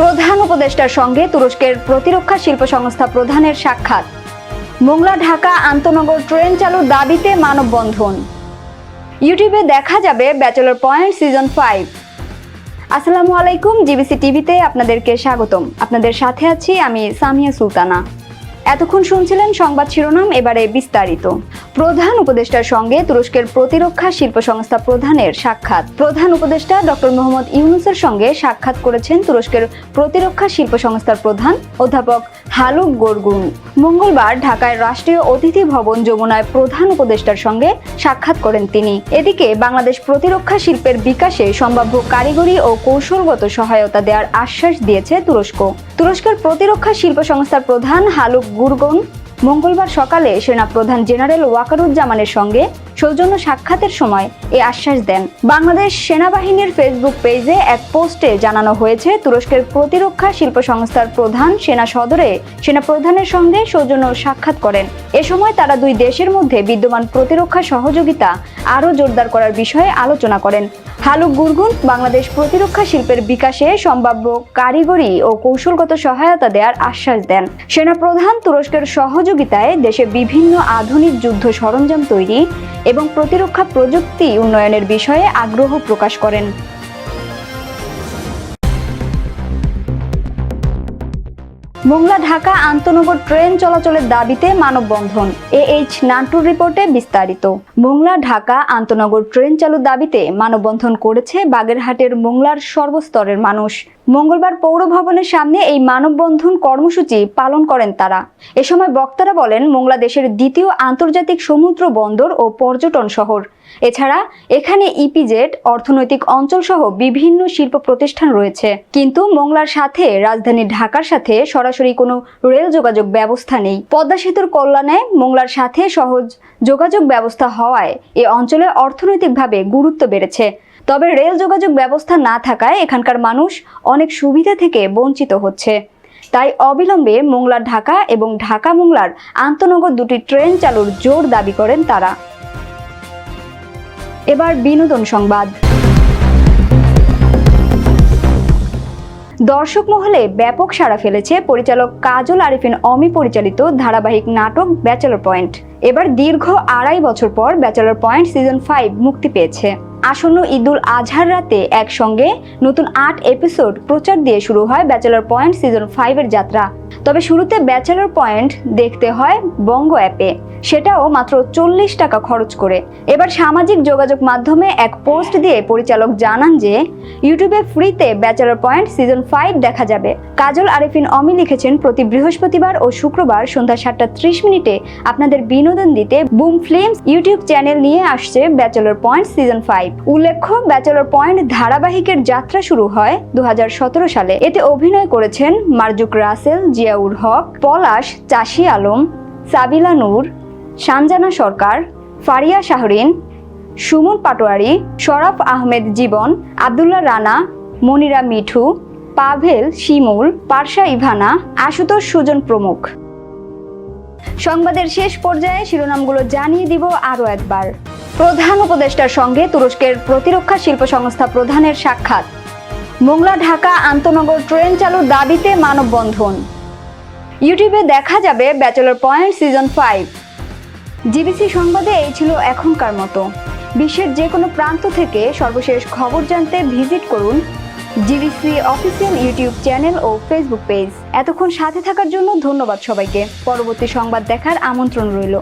প্রধান উপদেষ্টার সঙ্গে তুরস্কের প্রতিরক্ষা শিল্প সংস্থা প্রধানের সাক্ষাৎ। মোংলা, ঢাকা, আন্তনগর ট্রেন চালুর দাবিতে মানববন্ধন। ইউটিউবে দেখা যাবে ব্যাচেলর পয়েন্ট সিজন ফাইভ। আসসালামু আলাইকুম, জিবিসি টিভিতে আপনাদেরকে স্বাগতম। আপনাদের সাথে আছি আমি সামিয়া সুলতানা। এতক্ষণ শুনছিলেন সংবাদ শিরোনাম, এবারে বিস্তারিত। প্রধান উপদেষ্টার সঙ্গে তুরস্কের প্রতিরক্ষা শিল্প সংস্থা প্রধানের সাক্ষাৎ। প্রধান উপদেষ্টা ডক্টর মোহাম্মদ ইউনুসের সঙ্গে সাক্ষাৎ করেছেন তুরস্কের প্রতিরক্ষা শিল্প সংস্থার প্রধান অধ্যাপক হালুক গোরগুন। মঙ্গলবার ঢাকায় রাষ্ট্রীয় অতিথি ভবন যমুনায় প্রধান উপদেষ্টার সঙ্গে সাক্ষাৎ করেন তিনি। এদিকে বাংলাদেশ প্রতিরক্ষা শিল্পের বিকাশে সম্ভাব্য কারিগরি ও কৌশলগত সহায়তা দেওয়ার আশ্বাস দিয়েছে তুরস্ক। তুরস্কের প্রতিরক্ষা শিল্প সংস্থার প্রধান হালুক গুরগন মঙ্গলবার সকালে সেনা প্রধান জেনারেল ওয়াকারুজ্জামানের সঙ্গে সৌজন্য সাক্ষাতের সময় এ আশ্বাস দেন। বাংলাদেশ সেনাবাহিনীর ফেসবুক পেজে এক পোস্টে জানানো হয়েছে, তুরস্কের প্রতিরক্ষা শিল্প সংস্থার প্রধান সেনা সদরে সেনা প্রধানের সঙ্গে সৌজন্য সাক্ষাৎ করেন। এ সময় তারা দুই দেশের মধ্যে বিদ্যমান প্রতিরক্ষা সহযোগিতা আরও জোরদার করার বিষয়ে আলোচনা করেন। হালুক গুরগুন বাংলাদেশ প্রতিরক্ষা শিল্পের বিকাশে সম্ভাব্য কারিগরি ও কৌশলগত সহায়তা দেওয়ার আশ্বাস দেন। সেনা প্রধান তুরস্কের সহযোগিতায় দেশে বিভিন্ন আধুনিক যুদ্ধ সরঞ্জাম তৈরি এবং প্রতিরক্ষা প্রযুক্তি উন্নয়নের বিষয়ে আগ্রহ প্রকাশ করেন। মোংলা ঢাকা আন্তনগর ট্রেন চলাচলের দাবিতে মানববন্ধন। এ এইচ নান্টুর রিপোর্টে বিস্তারিত। মোংলা ঢাকা আন্তনগর ট্রেন চালুর দাবিতে মানববন্ধন করেছে বাগেরহাটের মোংলার সর্বস্তরের মানুষ। মঙ্গলবার পৌর ভবনের সামনে এই মানববন্ধন কর্মসূচি পালন করেন তারা। এ সময় বক্তারা বলেন মোংলা দেশের দ্বিতীয় আন্তর্জাতিক সমুদ্র বন্দর ও পর্যটন শহর। এছাড়া এখানে ইপিজেড, অর্থনৈতিক অঞ্চল সহ বিভিন্ন শিল্প প্রতিষ্ঠান রয়েছে। কিন্তু মোংলার সাথে রাজধানী ঢাকার সাথে সরাসরি কোনো রেল যোগাযোগ ব্যবস্থা নেই। পদ্মা সেতুর কল্যাণে মোংলার সাথে সহজ যোগাযোগ ব্যবস্থা হওয়ায় এ অঞ্চলে অর্থনৈতিকভাবে গুরুত্ব বেড়েছে। তবে রেল যোগাযোগ ব্যবস্থা না থাকায় এখানকার মানুষ অনেক সুবিধা থেকে বঞ্চিত হচ্ছে। তাই অবিলম্বে মোংলা ঢাকা এবং ঢাকা মোংলার আন্তনগর দুটি ট্রেন চালুর জোর দাবি করেন তারা। এবার বিনোদন সংবাদ। দর্শক মহলে ব্যাপক সাড়া ফেলেছে পরিচালক কাজল আরিফিন অমি পরিচালিত ধারাবাহিক নাটক ব্যাচেলর পয়েন্ট। এবার দীর্ঘ আড়াই বছর পর ব্যাচেলর পয়েন্ট সিজন ফাইভ মুক্তি পেয়েছে। আসন্ন ঈদুল আজহার রাতে একসঙ্গে নতুন আট এপিসোড প্রচার দিয়ে শুরু হয় ব্যাচেলর পয়েন্ট সিজন ফাইভের যাত্রা। তবে শুরুতে ব্যাচেলর পয়েন্ট দেখতে হয় বঙ্গ অ্যাপে সেটাও মাত্র চল্লিশ টাকা খরচ করে। এবার সামাজিক যোগাযোগ মাধ্যমে এক পোস্ট দিয়ে পরিচালক জানান যে ইউটিউবে ফ্রিতে ব্যাচেলর পয়েন্ট সিজন ফাইভ দেখা যাবে। কাজল আরিফিন অমি লিখেছেন, প্রতি বৃহস্পতিবার ও শুক্রবার সন্ধ্যা সাতটা ত্রিশ মিনিটে আপনাদের বিনোদন দিতে বুম ফিল্মস ইউটিউব চ্যানেল নিয়ে আসছে ব্যাচেলর পয়েন্ট সিজন ফাইভ উল্লেখ্য, ব্যাচেলর পয়েন্ট ধারাবাহিকের যাত্রা শুরু হয় দু হাজার সতেরো সালে। এতে অভিনয় করেছেন মারজুক রাসেল, জিয়াউর হক, পলাশ, চাষি আলম, সাবিলা নূর, সানজানা সরকার, ফারিয়া শাহরিন, সুমন পাটোয়ারি, শরাফ আহমেদ জীবন, আবদুল্লাহ রানা, মনিরা মিঠু, পাভেল শিমুল, পারসা ইভানা, আশুতোষ সুজন প্রমুখ। সংবাদের শেষ পর্যায়ে শিরোনামগুলো জানিয়ে দিব আরও একবার। প্রধান উপদেষ্টার সঙ্গে তুরস্কের প্রতিরক্ষা শিল্প সংস্থা প্রধানের সাক্ষাৎ। মোংলা, ঢাকা, আন্তনগর ট্রেন চালুর দাবিতে মানববন্ধন। ইউটিউবে দেখা যাবে bachelor point season five. GBC সংবাদে এই ছিল এখনকার মতো। বিশ্বের যে কোনো প্রান্ত থেকে সর্বশেষ খবর জানতে ভিজিট করুন জিবিসি অফিসিয়াল ইউটিউব চ্যানেল ও ফেসবুক পেজ। এতক্ষণ সাথে থাকার জন্য ধন্যবাদ সবাইকে। পরবর্তী সংবাদ দেখার আমন্ত্রণ রইল।